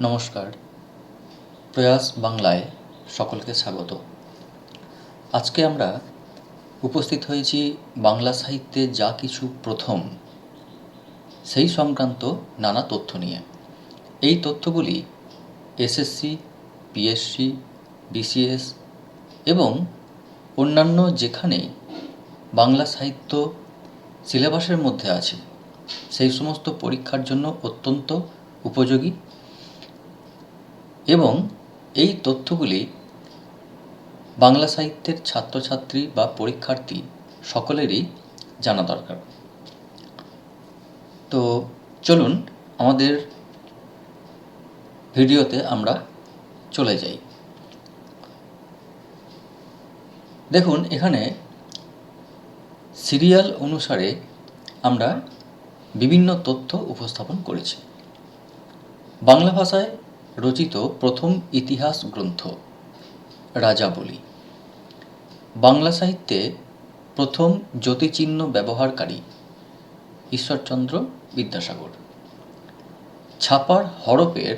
নমস্কার। প্রয়াস বাংলায় সকলকে স্বাগত। আজকে আমরা উপস্থিত হয়েছি বাংলা সাহিত্যে যা কিছু প্রথম, সেই সংক্রান্ত নানা তথ্য নিয়ে। এই তথ্যগুলি এসএসসি পিএসসি বিসিএস এবং অন্যান্য যেখানেই বাংলা সাহিত্য সিলেবাসের মধ্যে আছে, সেই সমস্ত পরীক্ষার জন্য অত্যন্ত উপযোগী এবং এই তথ্যগুলি বাংলা সাহিত্যের ছাত্রছাত্রী বা পরীক্ষার্থী সকলেরই জানা দরকার। তো চলুন আমাদের ভিডিওতে আমরা চলে যাই। দেখুন, এখানে সিরিয়াল অনুসারে আমরা বিভিন্ন তথ্য উপস্থাপন করেছি। বাংলা ভাষায় রচিত প্রথম ইতিহাস গ্রন্থ রাজাবলি বাংলা। সাহিত্যে প্রথম জ্যোতিচিহ্ন ব্যবহারকারী ঈশ্বরচন্দ্র বিদ্যাসাগর। ছাপার হরপের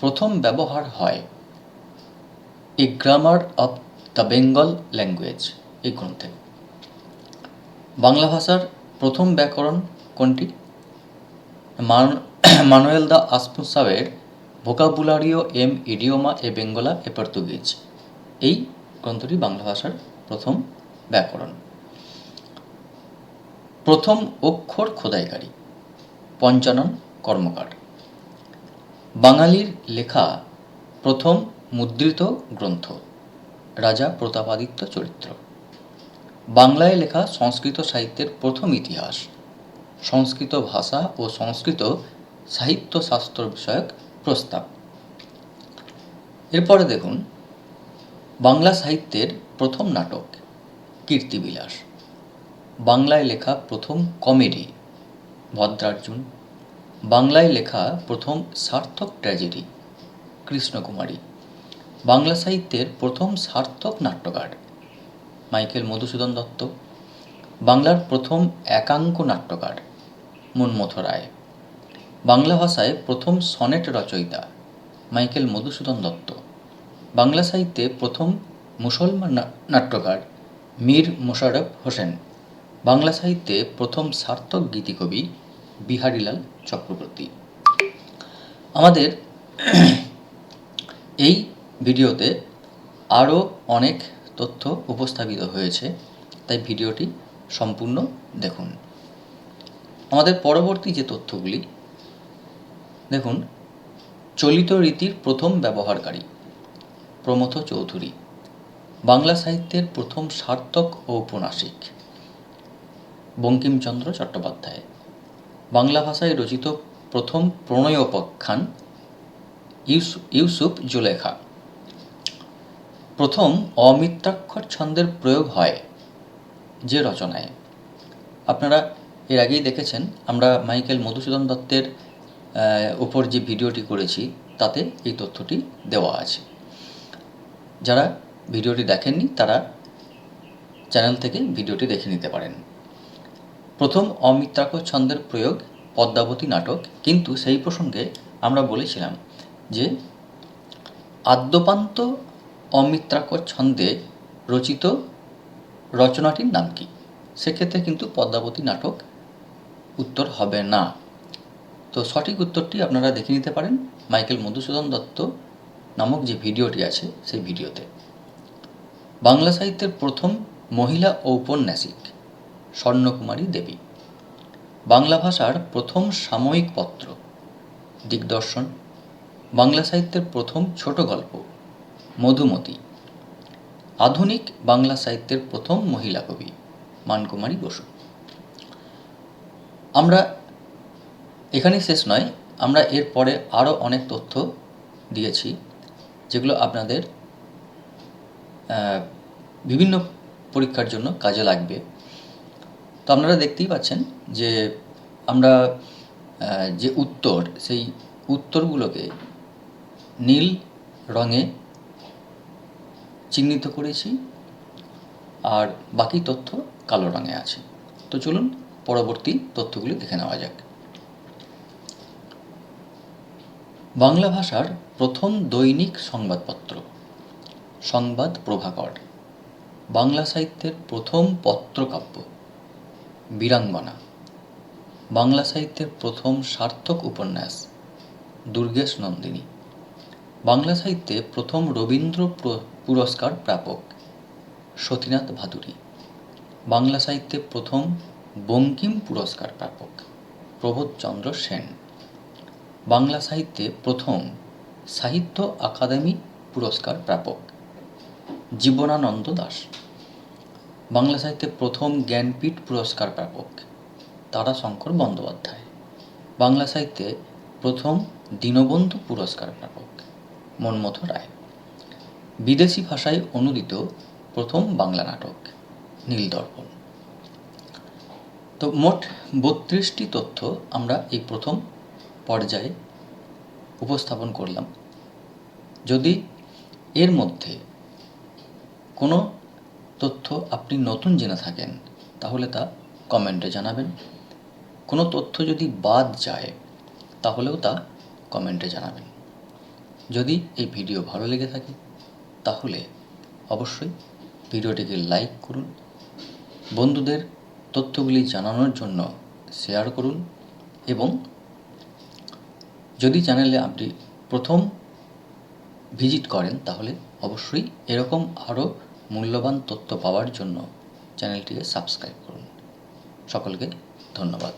প্রথম ব্যবহার হয় a grammar of the Bengal language এই গ্রন্থে। বাংলা ভাষার প্রথম ব্যাকরণ কোনটি? মান মানুয়েল দা আসপুসাওয়ের ভোকাবুলারিও এম ইডিওমা এ বেঙ্গলা এ পর্তুগিজ এই গ্রন্থটি বাংলা ভাষার প্রথম ব্যাকরণ। প্রথম অক্ষর খোদাইকারী, পঞ্চানন কর্মকার। বাঙালির লেখা প্রথম মুদ্রিত গ্রন্থ, রাজা প্রতাপাদিত্য চরিত্র। বাংলায় লেখা সংস্কৃত সাহিত্যের প্রথম ইতিহাস। সংস্কৃত ভাষা ও সংস্কৃত সাহিত্যশাস্ত্র বিষয়ক প্রস্তাব। এরপরে দেখুন, বাংলা সাহিত্যের প্রথম নাটক, কীর্তিবিলাস। বাংলায় লেখা প্রথম কমেডি, ভদ্রার্জুন। বাংলায় লেখা প্রথম সার্থক ট্র্যাজেডি, কৃষ্ণকুমারী। বাংলা সাহিত্যের প্রথম সার্থক নাট্যকার, মাইকেল মধুসূদন দত্ত। বাংলার প্রথম একাঙ্ক নাট্যকার, মনমথ রায়। বাংলা ভাষায় প্রথম সনেট রচয়িতা মাইকেল মধুসূদন দত্ত। বাংলা সাহিত্যে প্রথম মুসলমান নাট্যকার মীর মোশাররফ হোসেন। বাংলা সাহিত্যে প্রথম সার্থক গীতিকবি বিহারীলাল চক্রবর্তী। আমাদের এই ভিডিওতে আরও অনেক তথ্য উপস্থাপিত হয়েছে, তাই ভিডিওটি সম্পূর্ণ দেখুন। আমাদের পরবর্তী যে তথ্যগুলি দেখুন, চলিত রীতির প্রথম ব্যবহারকারী, প্রমথ চৌধুরী, বাংলা সাহিত্যের প্রথম সার্থক ঔপন্যাসিক বঙ্কিমচন্দ্র চট্টোপাধ্যায়। বাংলা ভাষায় রচিত প্রথম প্রণয়োপাখ্যান ইউসুফ জুলেখা। প্রথম অমিত্রাক্ষর ছন্দের প্রয়োগ হয় যে রচনায়। আপনারা এর আগেই দেখেছেন, আমরা মাইকেল মধুসূদন দত্তের উপর যে ভিডিওটি করেছি, তাতে এই তথ্যটি দেওয়া আছে। যারা ভিডিওটি দেখেননি, তারা চ্যানেল থেকে ভিডিওটি দেখে নিতে পারেন। প্রথম অমিত্রাক্ষর ছন্দের প্রয়োগ, পদ্মাবতী নাটক, কিন্তু সেই প্রসঙ্গে আমরা বলেছিলাম যে আদ্যপান্ত অমিত্রাক্ষর ছন্দে রচিত রচনাটির নাম কি? সেক্ষেত্রে কিন্তু পদ্মাবতী নাটক উত্তর হবে না। তো সঠিক উত্তরটি আপনারা দেখে নিতে পারেন মাইকেল মধুসূদন দত্ত নামক যে ভিডিওটি আছে সেই ভিডিওতে। বাংলা সাহিত্যের প্রথম মহিলা ঔপন্যাসিক স্বর্ণকুমারী দেবী। বাংলা ভাষার প্রথম সাময়িক পত্র দিগদর্শন। বাংলা সাহিত্যের প্রথম ছোট গল্প মধুমতি। আধুনিক বাংলা সাহিত্যের প্রথম মহিলা কবি মানকুমারী বসু। আমরা এখানেই শেষ নয়, আমরা এর পরে আরও অনেক তথ্য দিয়েছি, যেগুলো আপনাদের বিভিন্ন পরীক্ষার জন্য কাজে লাগবে। তো আপনারা দেখতেই পাচ্ছেন যে আমরা যে উত্তর, সেই উত্তরগুলোকে নীল রঙে চিহ্নিত করেছি, আর বাকি তথ্য কালো রঙে আছে। তো চলুন পরবর্তী তথ্যগুলি দেখে নেওয়া যাক। বাংলা ভাষার প্রথম দৈনিক সংবাদপত্র, সংবাদ প্রভাকর, বাংলা সাহিত্যের প্রথম পত্রকাব্য, বীরাঙ্গনা, বাংলা সাহিত্যের প্রথম সার্থক উপন্যাস, দুর্গেশ নন্দিনী, বাংলা সাহিত্যে প্রথম রবীন্দ্র পুরস্কার প্রাপক, সতীনাথ ভাদুরী, বাংলা সাহিত্যে প্রথম বঙ্কিম পুরস্কার প্রাপক, প্রবোধচন্দ্র সেন। বাংলা সাহিত্যে প্রথম সাহিত্য আকাদেমি পুরস্কার প্রাপক জীবনানন্দ দাশ বাংলা সাহিত্যে প্রথম জ্ঞানপীঠ পুরস্কার প্রাপক তারাশঙ্কর বন্দ্যোপাধ্যায়। বাংলা সাহিত্যে প্রথম দীনবন্ধু পুরস্কার প্রাপক মনমথ রায়। বিদেশি ভাষায় অনুদিত প্রথম বাংলা নাটক নীলদর্পণ তো মোট বত্রিশটি তথ্য আমরা এই প্রথম পর্যায়ে উপস্থাপন করলাম। যদি এর মধ্যে কোনো তথ্য আপনি নতুন জেনে থাকেন, তাহলে তা কমেন্টে জানাবেন। কোনো তথ্য যদি বাদ যায়, তাহলেও তা কমেন্টে জানাবেন। যদি এই ভিডিও ভালো লেগে থাকে, তাহলে অবশ্যই ভিডিওটিকে লাইক করুন। বন্ধুদের তথ্যগুলি জানানোর জন্য শেয়ার করুন এবং যদি চ্যানেলে আপনি প্রথম ভিজিট করেন, তাহলে অবশ্যই এরকম আরও মূল্যবান তথ্য পাওয়ার জন্য চ্যানেলটিকে সাবস্ক্রাইব করুন। সকলকে ধন্যবাদ।